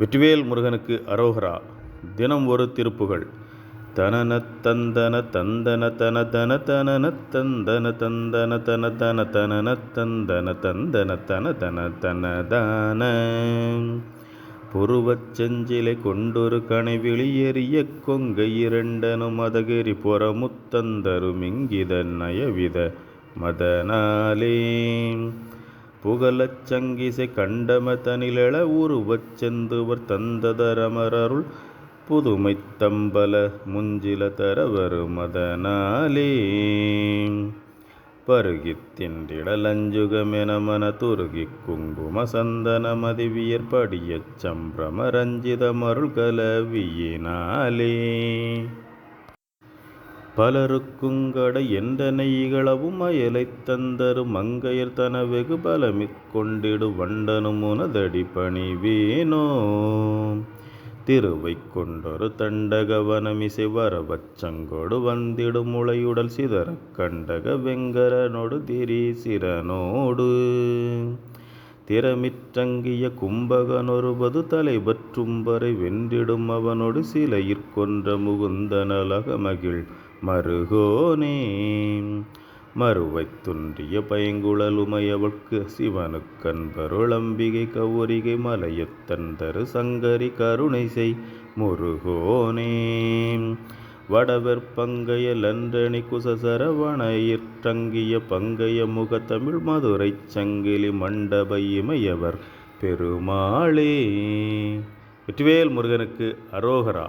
வெற்றிவேல் முருகனுக்கு அரோகரா. தினம் ஒரு திருப்புகள் தனன தந்தன தந்தன தன தன தனன தந்தன தந்தன தன தன தனன தந்தன தந்தன தன தன தனதான புருவச் செஞ்சிலை கொண்டொரு கனை வெளியேறிய கொங்கை இரண்டனும் மதகிரி புறமுத்தந்தரும் இங்கித நயவித மதனாலே. புகழச் சங்கிசை கண்டம தனிலெழ உருவச் செந்துவர் தந்ததரமரருள் புதுமை தம்பல முஞ்சில தரவரு மதனாலே பருகித் திண்டிடலஞ்சுகமென மன துருகி குங்கும சந்தன மதிவியற் படியச் சம்பிரம ரஞ்சித மருள் கலவியினாலே பலருக்குங்கட என்றனை இகளவும் அயலைத் தந்தரு மங்கையர் தன வெகு பலமிக் கொண்டிடு வண்டனும் உனதடி பணிவேனோ. திருவைக் கொண்டொரு தண்டகவனமிசை வரவச் சங்கொடு வந்திடு முளையுடல் சிதறக் கண்டக வெங்கரனொடு திரீசிரனோடு. திறமிற்றங்கிய கும்பகனொருபது தலைபற்றும்பரை வென்றிடும் அவனொடு சிலையிற்கொன்ற முகுந்தனலகமகிழ் மருகோனே. மறுவை துன்றிய பைங்குழலுமையவற்கு சிவனுக்கன்பருளம்பிகை கவுரிகை மலையத்தந்தரு சங்கரி கருணை செய் முருகோனே. வடவர் பங்கைய லன்றணி குசசரவணையிற்றங்கிய பங்கைய முகத்தமிழ் மதுரை சங்கிலி மண்டப இமையவர் பெருமாளே. வெற்றிவேல் முருகனுக்கு அரோகரா.